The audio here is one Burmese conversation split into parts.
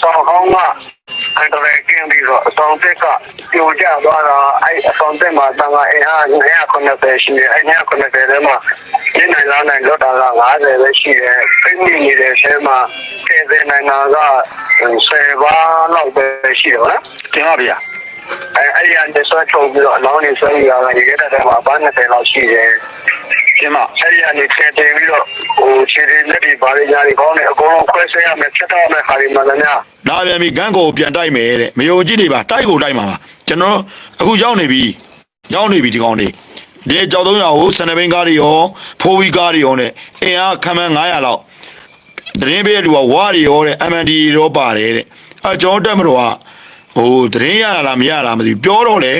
ဆောင်ဟောင်းကအန်တရယ်ကင်းပြီးတော့အဆောင်သက်ကပြိုကျသွားတာအဲ့အဆောင်သက်မှာတန်ခါအင်အား990ရှိတယ်အဲ့990ထဲမှာညနေလာနိုင်တော့တာက90ပဲရှိတယ်ပြင်းနေနေတဲ့ဆဲမှာကဲတဲ့နိုင်တာက10ပါးလောက်ပဲရှိတယ်နော်တင်ပါဗျာအဲအဲ့ဒီအနေဆွဲထုတ်ပြီးတော့အလောင်းနေဆွဲရတာရေခဲတဲ့မှာဘာနဲ့တယ်လောက်ရှိတယ် တင်ပါအဲ့ဒီအနေထည့်တင်ပြီးတော့ဟိုခြေတွေလက်တွေဘာတွေညာတွေကောင်းတယ်အကုန်လုံးခွဲဆွဲရမယ်ဖြတ်တော့မယ်ခါဒီမှာလည်းများလာပြန်ပြီဂန်းကိုပြန်တိုက်မယ်တဲ့မယုံကြည်နေပါတိုက်ကိုတိုက်မှာပါကျွန်တော်အခုရောက်နေပြီရောက်နေပြီဒီကောင်လေးဒီနေ့ကြောက်300ကိုစနေဘင်းကားတွေရောဖိုးဝီကားတွေရောနဲ့အင်အားခံမှန်း900လောက်တရင်ပေးတဲ့လူကဝါတွေရောတဲ့ MND ရောပါတယ်တဲ့အဲကျွန်တော်တက်မတော်ကဟိုတရင်ရတာလားမရတာမသိဘူးပြောတော့လေ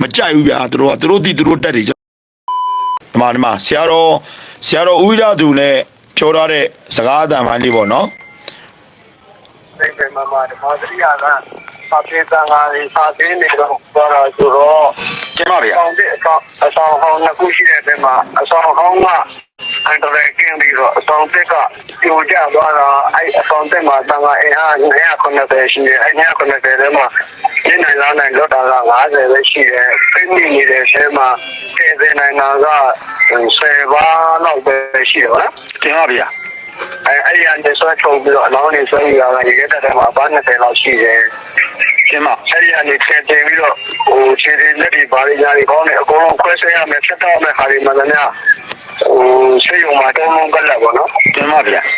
မကြိုက်ဘူးဗျာသူတို့ကသူတို့တိသူတို့တက်တယ် ဒီမှာဒီမှာဆရာတော်ဆရာတော်ဦးဝိရသူနဲ့ပြောထားတဲ့စကားအတန်ပိုင်းလေးပေါ့နော်စိတ်ပဲမှာမှာဓမ္မစရိယာကစာပြေတန်ခါတွေစာပြေနေတော့ပေါ်တော့ဆိုတော့ကျင်းပါဗျာဆောင်တဲ့အဆောင်အဆောင်ဟောင်းနှစ်ခုရှိတဲ့အချိန်မှာအဆောင်ဟောင်းကအန်တရယ်ကင်းပြီးတော့အဆောင်သက်ကပြိုကျသွားတာအဲ့အဆောင်သက်မှာတန်ခါအင်အား990ရှိတယ်အဲ့990ထဲမှာညနေလာနိုင်တော့တာက90ပဲ ရှိတယ်ပြင်းနေနေတဲ့ဆဲမှာကဲတဲ့နိုင်တာက10ပါးလောက်ပဲရှိတယ်နော်တင်ပါဗျာအဲအဲ့ဒီအနေဆွဲထုတ်ပြီးတော့အလောင်းနေဆွဲရတာရေခဲတဲ့မှာဘာနဲ့တယ်လောက်ရှိတယ်တင်ပါအဲ့ဒီအနေထည့်တင်ပြီးတော့ဟိုခြေတွေလက်တွေဘာတွေညာတွေကောင်းတယ်အကုန်လုံးခွဲဆွဲရမယ်ဖြတ်တော့မယ်ခါဒီမှာလည်းများဟိုဆေးရုံမှာတုံးလုံးကလပ်ပေါ့နော်တင်ပါဗျာဆေး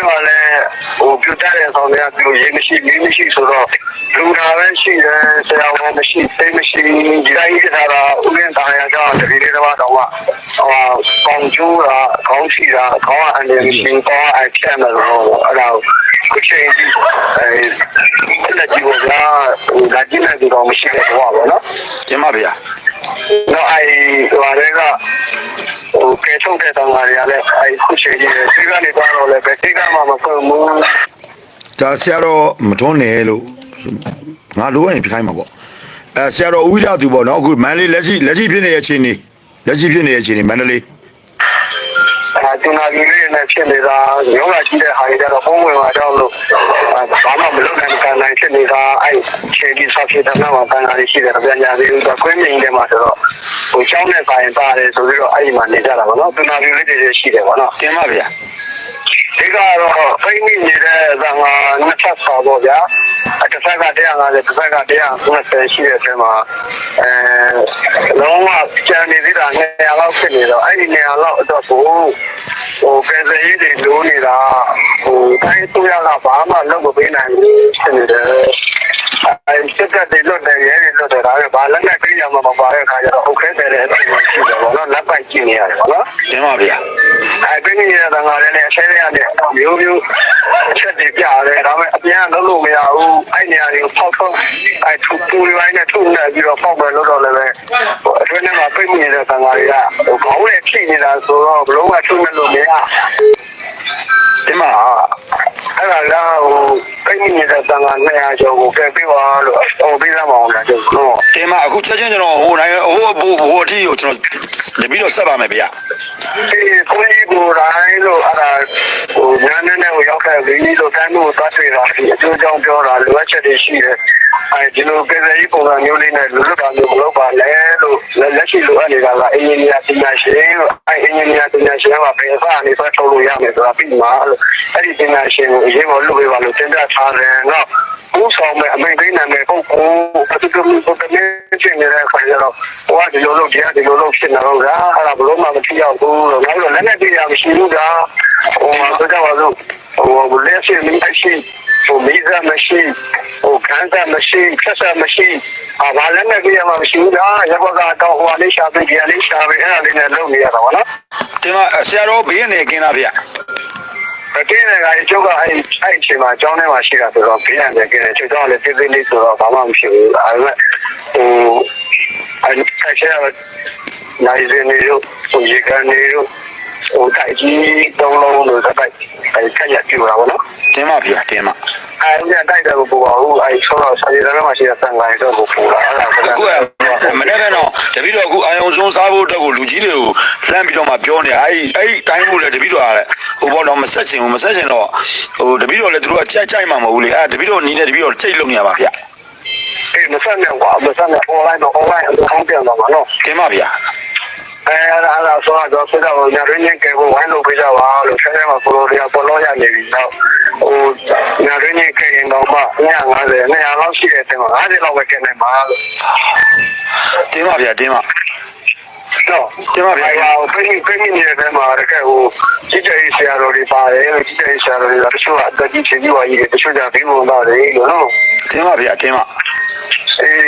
ရုံကလည်းဟိုပြတ်တဲ့ဆောင်တွေကသူရေးမရှိမင်းမရှိဆိုတော့လူနာပဲရှိတယ်ဆရာဝန်မရှိသိမရှိဒီတိုင်းကြီးထားတာဥပဒေတာယာကြောင့်တတိလေးတော့တော့ဟိုကောင်းကျိုးတာကောင်းရှိတာကောင်းအနေမရှိကောင်းအချက်မဲ့တော့အဲ့ဒါခုချိန်ကြီးအဲလက်ကြီးပေါ်ကဟိုဒါကြီးနေတော့မရှိတဲ့ဘဝပေါ့နော်တင်ပါဗျာတော့အဲဟိုအရဲက ဟိုကဲထုတ်တဲ့တောင်လာတွေကလည်းအဲခုချိန်ကြီးစိတ်ကနေတော့လည်းပဲစိတ်ကမှမကုန်ဘူးဒါဆရာတော်မထွန်းနဲ့လို့ငါလိုရင်ပြခိုင်းမှာပေါ့အဲဆရာတော်ဦးဝိရသူပေါ့နော်အခုမန္တလေးလက်ရှိလက်ရှိဖြစ်နေတဲ့အခြေအနေလက်ရှိဖြစ်နေတဲ့အခြေအနေမန္တလေး အဲကျနာကြီးလေးနဲ့ဖြစ်နေတာရုံးလာကြည့်တဲ့ဟာတွေကတော့ပုံဝင်လာတော့လို့ဘာမှမလုပ်နိုင်ကန်နိုင်ဖြစ်နေတာအဲချိန်ကြီးဆောက်ဖြစ်တဲ့နောက်မှာကန်တာရှိတယ်ပြန်ညာသေးဘူးဆိုကွင်းမြင်ထဲမှာဆိုတော့ဟိုချောင်းနဲ့ဆိုင်ပါတယ်ဆိုပြီးတော့အဲ့ဒီမှာနေကြတာပေါ့နော်ကျနာကြီးလေးတွေရှိတယ်ပေါ့နော်တင်ပါဗျာဒီကတော့ဖိမိနေတဲ့ဇာမှာနှစ်ချက်ဆော်ပေါ့ဗျာတစ်ဖက်က150တစ်ဖက်က190ရှိတဲ့အချိန်မှာအဲလုံးဝကြံနေသေးတာ200လောက်ဖြစ်နေတော့အဲ့ဒီ200လောက်အတွက် ကိုဟိုကဲစရေးတွေလိုးနေတာဟိုတိုင်းသူရကဘာမှလုပ်မပေးနိုင်ဘူးဖြစ်နေတယ်အဲစစ်တပ်တွေလွတ်တယ်ရဲတွေလွတ်တယ်ဒါပေမဲ့ဘာလက်နဲ့ကိရမှာမပါတဲ့အခါကျတော့ဟုတ်ခဲတယ်တဲ့အချိန်မှာရှိတယ်ပေါ့နော်လက်ပိုက်ကြည့်နေရတယ်ပေါ့နော်တင်ပါဗျာအဲပြင်းနေတဲ့တန်ခါလေးနဲ့အဆဲရတဲ့မျိုးမျိုးချက်တွေပြရတယ်ဒါပေမဲ့အပြန်လုံးလို့မရဘူးအဲ့နေရာတွေကိုဖောက်ထုတ်အဲထူပူတွေပိုင်းနဲ့ထုတ်နေပြီးတော့ဖောက်မယ်လို့တော့လည်းပဲဟိုအတွင်းထဲမှာပြင်းနေတဲ့တန်ခါတွေကဟိုခေါင်း နဲ့ထိနေတာဆိုတော့ဘလုံးကထုတ်နေလို့မရတင်ပါအဲ့ဒါကဟိုပြင်းနေတဲ့တန်ခါ200ကျော်ကိုပြန်ပေးပါလို့ဟိုပေးသမောင်းလာတယ်နော်တင်ပါအခုချက်ချင်းကျွန်တော်ဟိုတိုင်းဟိုဟိုဟိုအထီကိုကျွန်တော်တပီတော့ဆက်ပါမယ်ဗျာဒီကိုကြီးကိုတိုင်းလို့အဲ့ဒါဟိုညာနဲ့နဲ့ကိုရောက်ခဲ့ပြီးလို့တန်းလို့သွားတွေ့တာဒီအကျိုးကြောင့်ပြောတာလိုအပ်ချက်တွေရှိတယ် အဲဒီလိုပြည်စည်းပုံစံမျိုးလေးနဲ့လူလွတ်တာမျိုးမလုပ်ပါနဲ့လို့လက်ရှိလိုအပ်နေတာကအင်ဂျင်နီယာပညာရှင်လို့အဲအင်ဂျင်နီယာပညာရှင်ကဘယ်အစအနေနဲ့ထုတ်လို့ရမယ်ဆိုတာပြီးမှလို့အဲ့ဒီပညာရှင်ကိုအရင်ကလုပ်ပေးပါလို့တင်ပြထားတယ်နော်ဦးဆောင်မဲ့အမိန့်ပေးနိုင်မဲ့ပုဂ္ဂိုလ်အတူတူပုံစံချင်းနေတဲ့ခါကျတော့ဟိုကဒီလိုလုပ်ဒီကဒီလိုလုပ်ဖြစ်နေတော့ကအဲ့ဒါဘလို့မှမထိရောက်ဘူးလို့နောက်တော့လက်နဲ့တရားမရှိဘူးကဟိုမှာဆိုကြပါစို့ဟိုလက်ရှိမင်းရှိ ဟိုမိသားမရှိဟိုခံစားမရှိဖြတ်စားမရှိအဘာလည်းနဲ့ပြရမှာမရှိဘူးလားရဘောကတော့ဟိုလေးရှာပြီးဒီလေးရှာပြီးအဲ့ဒါလေးနဲ့လုပ်နေရတာပါနော်တင်ပါဆရာတော်ဘေးကနေကင်းလားဗျာအတင်းနဲ့ကအကျုပ်ကအဲ့အဲ့အချိန်မှာအကြောင်းထဲမှာရှိတာဆိုတော့ဘေးရတယ်ကျင်းတယ်ကျုပ်ကလည်းတိတိလေးဆိုတော့ဘာမှမရှိဘူးအဲ့ဒါဟိုအဲ့ဆက်ရနိုင်စနေတို့ဟိုရေကန်နေတို့ ဟိုတိုက်ကြီးတုံးလုံးလို့စတိုက်အဲ့ခက်ရပြူတာဗောနော်တင်ပါဗျာတင်ပါအဲ့ဒီတိုက်တယ်ကိုပူပါဘူးအဲ့ဆောတော့ဆာရီထဲမှာရှိတဲ့ဆန်ကိုင်းတော့ကိုပူတာအဲ့ဒါကအခုကမနေ့ကတော့တတပည့်တော်အခုအာယုံဆုံးစားဖို့အတွက်ကိုလူကြီးတွေကိုလှမ်းပြီးတော့မှပြောနေအဲ့ဒီအဲ့ဒီတိုင်းဖို့လေတပည့်တော်ကလည်းဟိုဘောတော့မဆက်ချင်ဘူးမဆက်ချင်တော့ဟိုတပည့်တော်လည်းသူတို့ကကြိုက်ကြိုက်မှာမဟုတ်ဘူးလေအဲ့တပည့်တော်နီးနေတပည့်တော်စိတ်လုံးနေရပါဗျာအေးမဆက်နဲ့ကွာမဆက်နဲ့ online တော့ online အကောင့်ပြန်တော့မှာနော်တင်ပါဗျာ အဲအဲ့ဒါအဲ့ဒါဆိုတော့ဆက်တော့ညာရင်းချင်းကဲကိုဝိုင်းလို့ပြကြပါလို့ဆက်နေမှာကိုလိုတွေကပေါ်လို့ရနေပြီတော့ဟိုညာရင်းချင်းကဲရင်တော့မှ150 200လောက်ရှိတဲ့တင်မှာ50လောက်ပဲကျန်နေမှာလို့တင်ပါဗျာတင်ပါနော်တင်ပါဗျာဟိုဖိဖိဖိနေတဲ့မှာတကယ်ဟိုကြီးကြရေးဆရာတော်တွေပါတယ်ကြီးကြရေးဆရာတော်တွေကတချို့အတက်ကြီးချင်းကြီးဝါကြီးတွေတချို့ကြပြီးဝင်တော့တယ်လို့နော်တင်ပါဗျာတင်ပါ အေး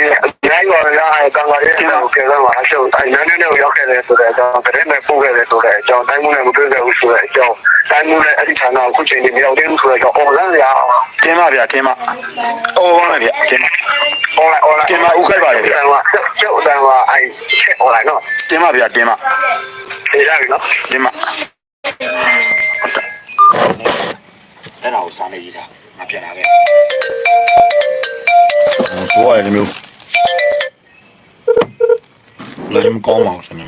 နိုင်ရောရအဲကံပါရဲ့တော့ကဲတော့အရှုပ်အဲနန်းနေကိုရောက်ခဲ့တယ်ဆိုတဲ့အကြောင်းတရင်နဲ့ပို့ခဲ့တယ်ဆိုတဲ့အကြောင်းတိုင်းမှုနဲ့မတွေ့ခဲ့ဘူးဆိုတဲ့အကြောင်းတိုင်းမှုနဲ့အဲ့ဒီဌာနကိုအခုချိန်ကြီးမရောက်သေးဘူးဆိုတဲ့အကြောင်း online ရအောင်တင်ပါဗျာတင်ပါအော်ပါမယ်ဗျာတင်ပါ online online တင်ပါဥခိုက်ပါတယ်ဗျာကျုပ်တန်းကအဲချက် online နော်တင်ပါဗျာတင်ပါဒီရပြီနော်တင်ပါအဲ့ဒါကိုစာနေရေးတာမပြန်လာခဲ့ ဆိုရတယ်မျိုးလည်းမကောင်းပါဘူးဆင်မ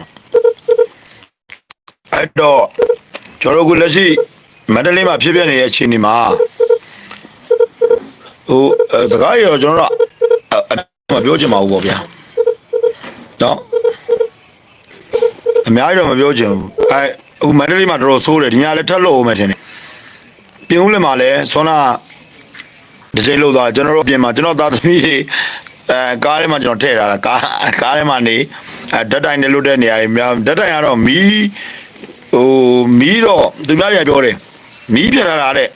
အဲ့တော့ကျွန်တော်တို့ကလက်ရှိမန္တလေးမှာဖြစ်ပြနေတဲ့အခြေအနေမှာဟိုအဲစကားရောကျွန်တော်တို့အအမပြောချင်ပါဘူးပေါ့ဗျာနော်အများကြီးတော့မပြောချင်ဘူးအဲဟိုမန္တလေးမှာတော်တော်ဆိုးတယ်ဒီညလည်းထက်လို့အောင်မယ်ထင်တယ်ပြင်ဦးလည်းမှာလည်းဆွမ်းနာ ဒီချိန်လို့သွားကျွန်တော်တို့ပြင်မှာကျွန်တော်သားသမီးတွေအဲကားထဲမှာကျွန်တော်ထည့်ထားတာကားကားထဲမှာနေအဲဓာတ်တိုင်နဲ့လွတ်တဲ့နေရာတွေများဓာတ်တိုင်ကတော့မီးဟိုမီးတော့သူများတွေကပြောတယ်မီးပြထားတာတဲ့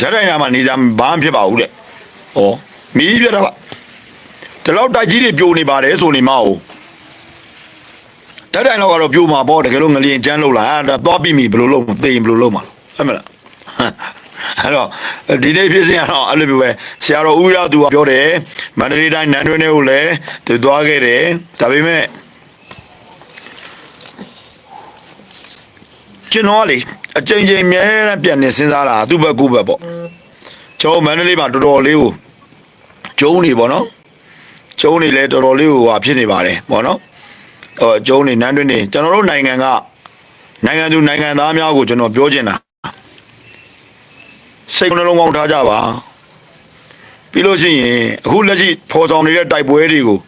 ဓာတ်တိုင်ရမှာနေစားဘာမှဖြစ်ပါဘူးတဲ့ဩမီးပြထားပါဒီလောက်တိုက်ကြီးတွေပြိုနေပါတယ်ဆိုနေမအောင်ဓာတ်တိုင်တော့ကတော့ပြိုမှာပေါ့တကယ်လို့ငလျင်ကျန်းလို့လားအဲ့ဒါသွားပြီးပြီဘယ်လိုလုပ်မသိရင်ဘယ်လိုလုပ်မှာလဲဟုတ်မလား အဲ့တော့ဒီနေ့ဖြစ်စဉ်ကတော့အဲ့လိုမျိုးပဲဆရာတော်ဦးရသူကပြောတယ်မန္တလေးတိုင်းနန်းတွင်းထဲကိုလည်းသူသွားခဲ့တယ်ဒါပေမဲ့ကျွန်တော်ကလေအချိန်ချင်းအမြဲတမ်းပြန်နေစဉ်းစားတာသူ့ဘက်ကူဘက်ပေါ့ကျွန်တော်မန္တလေးမှာတော်တော်လေးကိုကျုံးနေပေါ့နော်ကျုံးနေလဲတော်တော်လေးကိုဟာဖြစ်နေပါတယ်ပေါ့နော်ဟိုကျုံးနေနန်းတွင်းနေကျွန်တော်တို့နိုင်ငံကနိုင်ငံသူနိုင်ငံသားများကိုကျွန်တော်ပြောချင်တာ စိတ်နှလုံးကောင်းထားကြပါပြီးလို့ရှိရင်အခုလက်ရှိဖော်ဆောင်နေတဲ့တိုက်ပွဲတွေကို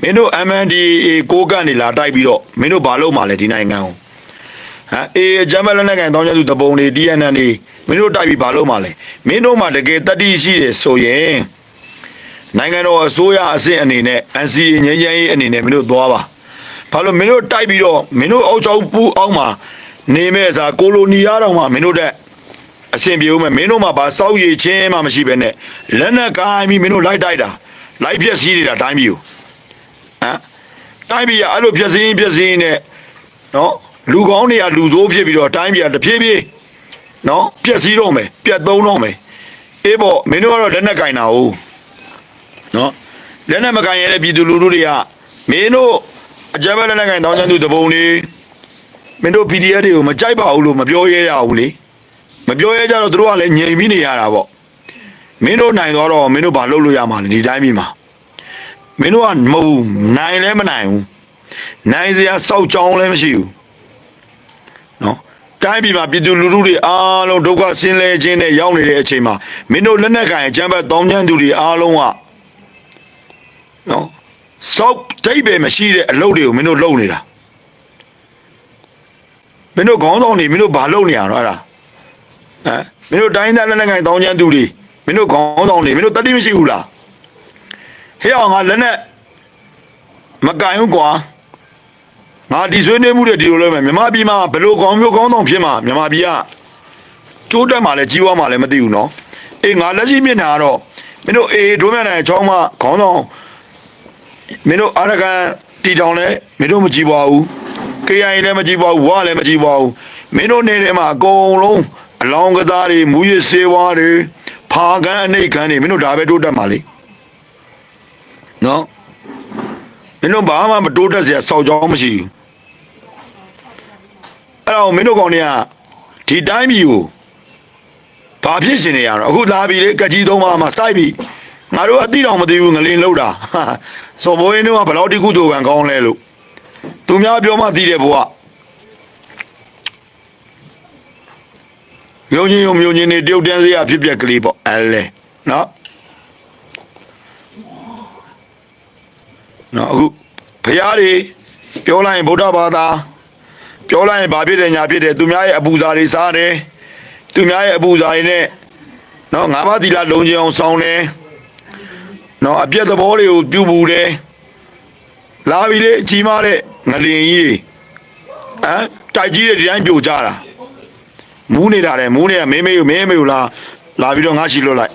မင်းတို့ MNDAA ကိုကန့်နေလာတိုက်ပြီးတော့မင်းတို့ဘာလုပ်မှလဲဒီနိုင်ငံကိုဟမ်အေးဂျမ်ဘလနဲ့ကန်တောင်းကျသူတပုံတွေ DNN တွေမင်းတို့တိုက်ပြီးဘာလုပ်မှလဲမင်းတို့မှတကယ်တတိရှိတယ်ဆိုရင်နိုင်ငံတော်အစိုးရအဆင့်အနေနဲ့ NCA ငြိမ်းချမ်းရေးအနေနဲ့မင်းတို့သွားပါဘာလို့မင်းတို့တိုက်ပြီးတော့မင်းတို့အောက်ချောက်ပူအောက်မှာနေမဲ့စားကိုလိုနီရတော့မှမင်းတို့တက် အရှင်ပြေဦးမယ်မင်းတို့မှာဘာစောက်ရည်ချင်းမှမရှိပဲနဲ့လက်နဲ့ကိုင်းပြီးမင်းတို့လိုက်တိုက်တာလိုက်ပြက်စီးနေတာတိုင်းပြည်ကိုဟမ်တိုင်းပြည်ကအဲ့လိုပြက်စီးပြက်စီးနဲ့နော်လူကောင်းတွေကလူဆိုးဖြစ်ပြီးတော့တိုင်းပြည်ကတဖြည်းဖြည်းနော်ပြက်စီးတော့မယ်ပြက်သုံးတော့မယ်အေးပေါ့မင်းတို့ကတော့လက်နဲ့ကင်တာဟုတ်နော်လက်နဲ့မကင်ရတဲ့ပြည်သူလူထုတွေကမင်းတို့အကြမ်းဖက်လက်နဲ့ကင်တောင်းချမ်းသူတပုံနေမင်းတို့ PDF တွေကိုမကြိုက်ပါဘူးလို့မပြောရဲရဘူးလေ မပြောရဲကြတော့သူတို့ကလည်းငြိမ်ပြီးနေရတာပေါ့မင်းတို့နိုင်သွားတော့မင်းတို့ဘာလုပ်လို့ရမှာလဲဒီတိုင်းပြည်မှာမင်းတို့ကမဟုတ်ဘူးနိုင်လည်းမနိုင်ဘူးနိုင်စရာစောက်ကြောင်းလည်းမရှိဘူးနော်တိုင်းပြည်မှာပြည်သူလူထုတွေအားလုံးဒုက္ခဆင်းလဲခြင်းနဲ့ရောက်နေတဲ့အချိန်မှာမင်းတို့လက်နက်ကင်အကြမ်းဖက်တောင်းချမ်းသူတွေအားလုံးကနော်စောက်ဒိတ်ပဲမရှိတဲ့အလုပ်တွေကိုမင်းတို့လုပ်နေတာမင်းတို့ခေါင်းဆောင်တွေမင်းတို့ဘာလုပ်နေရတော့အဲ့ဒါ ဟမ်မင်းတို့တိုင်းသားလက်နက်ကိုင်တောင်းချမ်းသူတွေမင်းတို့ခေါင်းဆောင်တွေမင်းတို့တတိမရှိဘူးလားဟဲ့အောင်ငါလက်နဲ့မကင်ဘူးကွာငါဒီဆွေးနွေးမှုတွေဒီလိုလုပ်မယ်မြမပြည်မှာဘယ်လိုခေါင်းမျိုးခေါင်းဆောင်ဖြစ်မှာမြမပြည်ကကျိုးတက်မှာလဲကြီးဝါမှာလဲမသိဘူးနော်အေးငါလက်ရှိမျက်နှာကတော့မင်းတို့အေးဒိုးမြနိုင်အချောင်းမခေါင်းဆောင်မင်းတို့အာရကန်တီတောင်လဲမင်းတို့မကြည့်ပါဘူး KIA လည်းမကြည့်ပါဘူးဝါလည်းမကြည့်ပါဘူးမင်းတို့နေထဲမှာအကုန်လုံး အလောင်းကစားတွေမူရစ်စေဝါတွေဖာကန်းအနှိတ်ကန်းတွေမင်းတို့ဒါပဲတိုးတက်မှာလေနော်မင်းတို့ဘာမှမတိုးတက်စရာစောက်ကြောင်းမရှိဘူးအဲ့တော့မင်းတို့ကောင်တွေကဒီတိုင်းပြည်ကိုဘာဖြစ်ရှင်နေရတော့အခုလာပြီလေကကြီးသုံးပါးမှာစိုက်ပြီငါတို့အတိတော်မသိဘူးငလင်းလောက်တာဟာစော်ဘိုးရင်းတို့ကဘယ်လောက်တိကုသိုလ်ကံကောင်းလဲလို့သူများပြောမှသိတယ်ဘုရား ယုံကြည်ယုံမြုံချင်းနေတယောက်တန်းစရာဖြစ်ပျက်ကလေးပေါ့အဲလေနော်နော်အခုဖရာတွေပြောလိုက်ရင်ဗုဒ္ဓဘာသာပြောလိုက်ရင်ဘာဖြစ်တယ်ညာဖြစ်တယ်သူများရဲ့အပူဇာတွေစားတယ်သူများရဲ့အပူဇာတွေနဲ့နော်ငါးပါးသီလလုံးချင်အောင်ဆောင်းတယ်နော်အပြက်သဘောတွေကိုပြုပူတယ်လာပြီလေအကြီးမားတဲ့ငလင်ကြီးတွေဟမ်တိုက်ကြီးတွေဒီတိုင်းပြိုကြတာ မူးနေတာတယ်မူးနေတာမင်းမေကိုမင်းမေကိုလာလာပြီးတော့ငါရှိလွတ်လိုက်